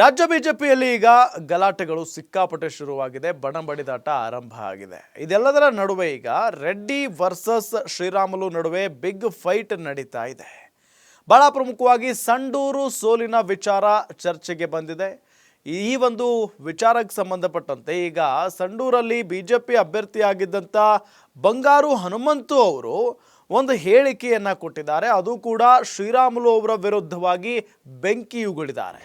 ರಾಜ್ಯ ಬಿಜೆಪಿಯಲ್ಲಿ ಈಗ ಗಲಾಟೆಗಳು ಸಿಕ್ಕಾಪಟ್ಟೆ ಶುರುವಾಗಿದೆ ಬಣ ಬಡಿದಾಟ ಆರಂಭ ಆಗಿದೆ. ಇದೆಲ್ಲದರ ನಡುವೆ ಈಗ ರೆಡ್ಡಿ ವರ್ಸಸ್ ಶ್ರೀರಾಮುಲು ನಡುವೆ ಬಿಗ್ ಫೈಟ್ ನಡೀತಾ ಇದೆ. ಬಹಳ ಪ್ರಮುಖವಾಗಿ ಸಂಡೂರು ಸೋಲಿನ ವಿಚಾರ ಚರ್ಚೆಗೆ ಬಂದಿದೆ. ಈ ಒಂದು ವಿಚಾರಕ್ಕೆ ಸಂಬಂಧಪಟ್ಟಂತೆ ಈಗ ಸಂಡೂರಲ್ಲಿ ಬಿ ಜೆ ಪಿ ಅಭ್ಯರ್ಥಿಯಾಗಿದ್ದಂಥ ಬಂಗಾರು ಹನುಮಂತು ಅವರು ಒಂದು ಹೇಳಿಕೆಯನ್ನು ಕೊಟ್ಟಿದ್ದಾರೆ. ಅದು ಕೂಡ ಶ್ರೀರಾಮುಲು ಅವರ ವಿರುದ್ಧವಾಗಿ ಬೆಂಕಿ ಉಗುಳಿದ್ದಾರೆ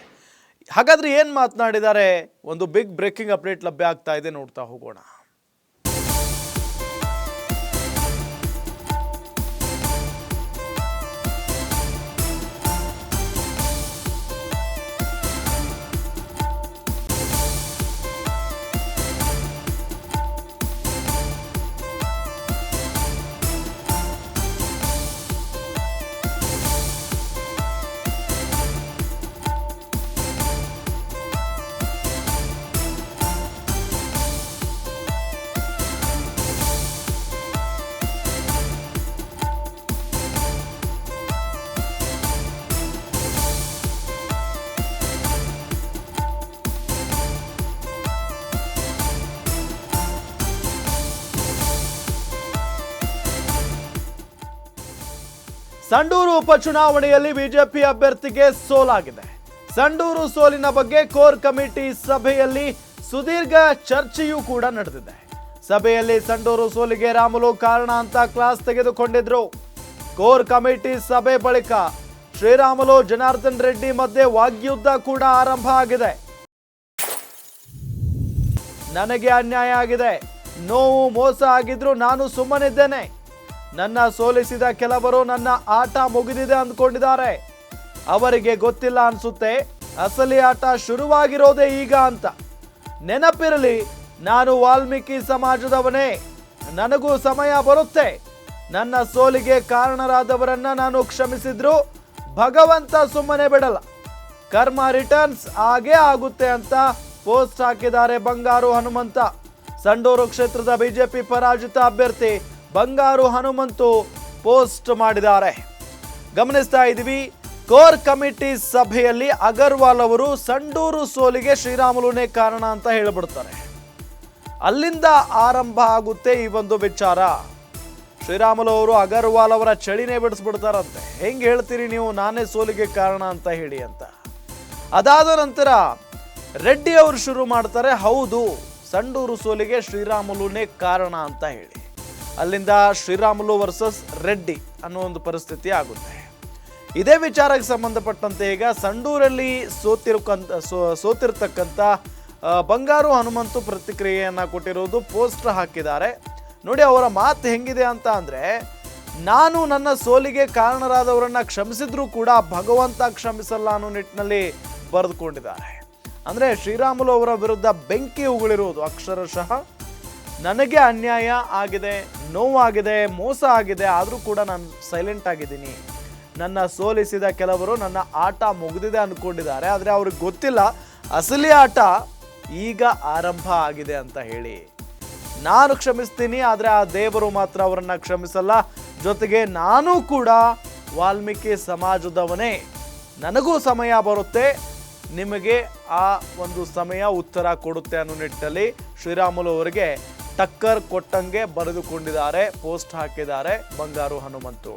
ಹಾಗಾದ್ರೆ ಏನು ಮಾತನಾಡಿದ್ದಾರೆ? ಒಂದು ಬಿಗ್ ಬ್ರೇಕಿಂಗ್ ಅಪ್ಡೇಟ್ ಲಭ್ಯ ಆಗ್ತಾ ಇದೆ ನೋಡ್ತಾ ಹೋಗೋಣ. ಸಂಡೂರು ಉಪಚುನಾವಣೆಯಲ್ಲಿ ಬಿಜೆಪಿ ಅಭ್ಯರ್ಥಿಗೆ ಸೋಲಾಗಿದೆ. ಸಂಡೂರು ಸೋಲಿನ ಬಗ್ಗೆ ಕೋರ್ ಕಮಿಟಿ ಸಭೆಯಲ್ಲಿ ಸುದೀರ್ಘ ಚರ್ಚೆಯೂ ಕೂಡ ನಡೆದಿದೆ. ಸಭೆಯಲ್ಲಿ ಸಂಡೂರು ಸೋಲಿಗೆ ರಾಮುಲು ಕಾರಣ ಅಂತ ಕ್ಲಾಸ್ ತೆಗೆದುಕೊಂಡಿದ್ರು. ಕೋರ್ ಕಮಿಟಿ ಸಭೆ ಬಳಿಕ ಶ್ರೀರಾಮುಲು, ಜನಾರ್ದನ್ ರೆಡ್ಡಿ ಮಧ್ಯೆ ವಾಗ್ಯುದ್ಧ ಕೂಡ ಆರಂಭ ಆಗಿದೆ. ನನಗೆ ಅನ್ಯಾಯ ಆಗಿದೆ. ನೋವು ಮೋಸ ಆಗಿದ್ರು ನಾನು ಸುಮ್ಮನಿದ್ದೇನೆ. ನನ್ನ ಸೋಲಿಸಿದ ಕೆಲವರು ನನ್ನ ಆಟ ಮುಗಿದಿದೆ ಅಂದ್ಕೊಂಡಿದ್ದಾರೆ. ಅವರಿಗೆ ಗೊತ್ತಿಲ್ಲ ಅನ್ಸುತ್ತೆ, ಅಸಲಿ ಆಟ ಶುರುವಾಗಿರೋದೇ ಈಗ ಅಂತ. ನೆನಪಿರಲಿ, ನಾನು ವಾಲ್ಮೀಕಿ ಸಮಾಜದವನೇ. ನನಗೂ ಸಮಯ ಬರುತ್ತೆ. ನನ್ನ ಸೋಲಿಗೆ ಕಾರಣರಾದವರನ್ನ ನಾನು ಕ್ಷಮಿಸಿದ್ರು ಭಗವಂತ ಸುಮ್ಮನೆ ಬಿಡಲ್ಲ. ಕರ್ಮ ರಿಟರ್ನ್ಸ್ ಆಗೇ ಆಗುತ್ತೆ ಅಂತ ಪೋಸ್ಟ್ ಹಾಕಿದ್ದಾರೆ ಬಂಗಾರು ಹನುಮಂತ. ಸಂಡೂರು ಕ್ಷೇತ್ರದ ಬಿಜೆಪಿ ಪರಾಜಿತ ಅಭ್ಯರ್ಥಿ ಬಂಗಾರು ಹನುಮಂತು ಪೋಸ್ಟ್ ಮಾಡಿದ್ದಾರೆ. ಗಮನಿಸ್ತಾ ಇದ್ದೀವಿ, ಕೋರ್ ಕಮಿಟಿ ಸಭೆಯಲ್ಲಿ ಅಗರ್ವಾಲ್ ಅವರು ಸಂಡೂರು ಸೋಲಿಗೆ ಶ್ರೀರಾಮುಲುನೇ ಕಾರಣ ಅಂತ ಹೇಳಿಬಿಡ್ತಾರೆ. ಅಲ್ಲಿಂದ ಆರಂಭ ಆಗುತ್ತೆ ಈ ಒಂದು ವಿಚಾರ. ಶ್ರೀರಾಮುಲು ಅವರು ಅಗರ್ವಾಲ್ ಅವರ ಚಳಿನೇ ಬಿಡಿಸ್ಬಿಡ್ತಾರಂತೆ. ಹೆಂಗೆ ಹೇಳ್ತೀರಿ ನೀವು, ನಾನೇ ಸೋಲಿಗೆ ಕಾರಣ ಅಂತ ಹೇಳಿ ಅಂತ. ಅದಾದ ನಂತರ ರೆಡ್ಡಿ ಅವರು ಶುರು ಮಾಡ್ತಾರೆ, ಹೌದು, ಸಂಡೂರು ಸೋಲಿಗೆ ಶ್ರೀರಾಮುಲುನೇ ಕಾರಣ ಅಂತ ಹೇಳಿ. ಅಲ್ಲಿಂದ ಶ್ರೀರಾಮುಲು ವರ್ಸಸ್ ರೆಡ್ಡಿ ಅನ್ನೋ ಒಂದು ಪರಿಸ್ಥಿತಿ ಆಗುತ್ತೆ. ಇದೇ ವಿಚಾರಕ್ಕೆ ಸಂಬಂಧಪಟ್ಟಂತೆ ಈಗ ಸಂಡೂರಲ್ಲಿ ಸೋತಿರ್ಕಂತ, ಸೋ- ಸೋತಿರ್ತಕ್ಕಂಥ ಬಂಗಾರು ಹನುಮಂತು ಪ್ರತಿಕ್ರಿಯೆಯನ್ನು ಕೊಟ್ಟಿರೋದು ಪೋಸ್ಟರ್ ಹಾಕಿದ್ದಾರೆ. ನೋಡಿ ಅವರ ಮಾತು ಹೆಂಗಿದೆ ಅಂತ ಅಂದರೆ, ನಾನು ನನ್ನ ಸೋಲಿಗೆ ಕಾರಣರಾದವರನ್ನು ಕ್ಷಮಿಸಿದ್ರೂ ಕೂಡ ಭಗವಂತ ಕ್ಷಮಿಸಲ್ಲ ಅನ್ನೋ ನಿಟ್ಟಿನಲ್ಲಿ ಬರೆದುಕೊಂಡಿದ್ದಾರೆ. ಅಂದರೆ ಶ್ರೀರಾಮುಲು ಅವರ ವಿರುದ್ಧ ಬೆಂಕಿ ಉಗುಳಿರುವುದು ಅಕ್ಷರಶಃ ನನಗೆ ಅನ್ಯಾಯ ಆಗಿದೆ, ನೋವಾಗಿದೆ, ಮೋಸ ಆಗಿದೆ, ಆದರೂ ಕೂಡ ನಾನು ಸೈಲೆಂಟ್ ಆಗಿದ್ದೀನಿ. ನನ್ನ ಸೋಲಿಸಿದ ಕೆಲವರು ನನ್ನ ಆಟ ಮುಗಿದಿದೆ ಅಂದ್ಕೊಂಡಿದ್ದಾರೆ ಆದರೆ ಅವ್ರಿಗೆ ಗೊತ್ತಿಲ್ಲ, ಅಸಲಿ ಆಟ ಈಗ ಆರಂಭ ಆಗಿದೆ ಅಂತ ಹೇಳಿ. ನಾನು ಕ್ಷಮಿಸ್ತೀನಿ, ಆದರೆ ಆ ದೇವರು ಮಾತ್ರ ಅವರನ್ನು ಕ್ಷಮಿಸಲ್ಲ. ಜೊತೆಗೆ ನಾನು ಕೂಡ ವಾಲ್ಮೀಕಿ ಸಮಾಜದವನೇ. ನನಗೂ ಸಮಯ ಬರುತ್ತೆ, ನಿಮಗೆ ಆ ಒಂದು ಸಮಯ ಉತ್ತರ ಕೊಡುತ್ತೆ ಅನ್ನೋ ನಿಟ್ಟಿನಲ್ಲಿ ಶ್ರೀರಾಮುಲು ಅವರಿಗೆ ಟಕ್ಕರ್ ಕೊಟ್ಟಂಗೆ ಬರೆದುಕೊಂಡಿದ್ದಾರೆ ಪೋಸ್ಟ್ ಹಾಕಿದ್ದಾರೆ ಬಂಗಾರು ಹನುಮಂತು.